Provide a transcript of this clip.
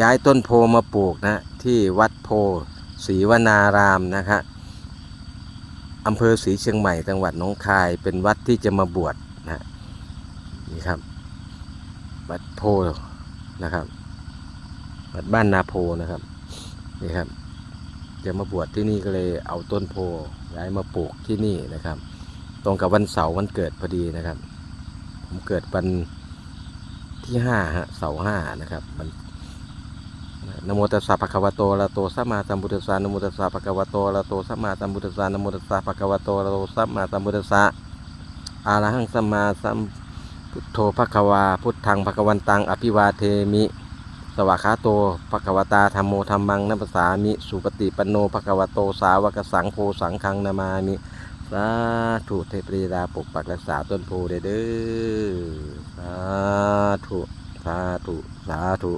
ย้ายต้นโพมาปลูกนะที่วัดโพศรีวนารามนะครับอำเภอศรีเชียงใหม่จังหวัดหนองคาย เป็นวัดที่จะมาบวชนะนี่ครับ วัดโพนะครับ วัดบ้านนาโพนะครับนี่ครับ จะมาบวชที่นี่ก็เลยเอาต้นโพย้ายมาปลูกที่นี่นะครับ ตรงกับวันเสาร์วันเกิดพอดีนะครับ ผมเกิดวันที่ห้าฮะเสาร์ห้านะครับมัน นโมตัสสะภะคะวะโตอะระโตสัมมาสัมพุทธัสสะนโมตัสสะภะคะวะโตอะระโตสัมมาสัมพุทธัสสะนโมตัสสะภะคะวะโตอะระโตสัมมาสัมพุทธัสสะอะระหังสัมมาสัมพุทโธภะคะวาพุทธังภะคะวันตังอภิวาเทมิ สวากขาโตภะคะวตาธรรมโมธรรมังนัปสามิ สุปฏิปันโนภะคะวโตสาวกสังโฆสังฆังนามามิสาธุเทพรีดาปกปักรักษาต้นโพเดเด้อสาธุสาธุสาธุ